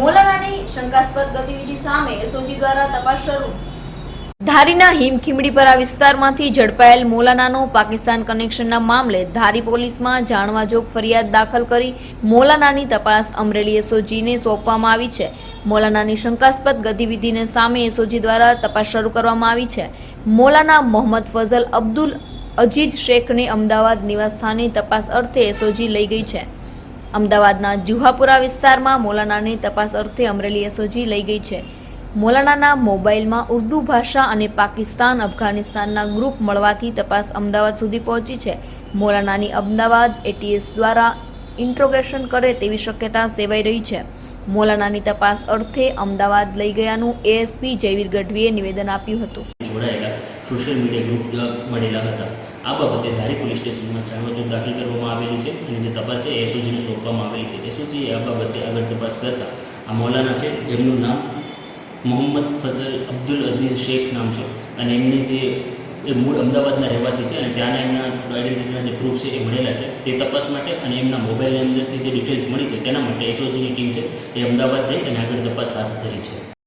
મોલાનાની શંકાસ્પદ ગતિવિધિ સામે એસઓજી દ્વારા તપાસ શરૂ. ધારીના હિમખીમડીપરા વિસ્તારમાંથી ઝડપાયેલ મોલાનાનો પાકિસ્તાન કનેક્શનના મામલે ધારી પોલીસમાં જાણવાજોગ ફરિયાદ દાખલ કરી મોલાનાની તપાસ અમરેલી એસઓજીને સોંપવામાં આવી છે. મોલાનાની શંકાસ્પદ ગતિવિધિને સામે એસઓજી દ્વારા તપાસ શરૂ કરવામાં આવી છે. મોલાના મોહમ્મદ ફઝલ અબ્દુલ અજીજ શેખને અમદાવાદ નિવાસસ્થાને તપાસ અર્થે એસઓજી લઈ ગઈ છે. અમદાવાદના જુહાપુરા વિસ્તારમાં મોલાનાની તપાસ અર્થે અમરેલી એસઓજી લઈ ગઈ છે. મોલાનાના મોબાઈલમાં ઉર્દુ ભાષા અને પાકિસ્તાન, અફઘાનિસ્તાનના ગ્રુપ મળવાથી તપાસ અમદાવાદ સુધી પહોંચી છે. મોલાનાની અમદાવાદ એટીએસ દ્વારા ઇન્ટ્રોગેશન કરે તેવી શક્યતા સેવાઈ રહી છે. મોલાનાની તપાસ અર્થે અમદાવાદ લઈ ગયાનું એએસપી જયવીર ગઢવીએ નિવેદન આપ્યું હતું. જોડાયેલા સોશિયલ મીડિયા ગ્રુપ મળેલા હતા. આ બાબતે ધારી પોલીસ સ્ટેશનમાં જાણવાજોગ દાખલ કરવામાં આવેલી છે અને જે તપાસ છે એસઓજીને સોંપવામાં આવેલી છે. એસઓજીએ આ બાબતે આગળ તપાસ કરતા આ મૌલાના છે, જેમનું નામ મોહમ્મદ ફઝલ અબ્દુલ અઝીઝ શેખ નામ છે અને એમની જે એ મૂળ અમદાવાદના રહેવાસી છે અને ત્યાંના એમના આઈડેન્ટિટીના જે પ્રૂફ છે એ મળેલા છે. તે તપાસ માટે અને એમના મોબાઈલની અંદરથી જે ડિટેલ્સ મળી છે, તેના માટે એસઓજીની ટીમ છે એ અમદાવાદ જઈ અને આગળ તપાસ હાથ ધરી છે.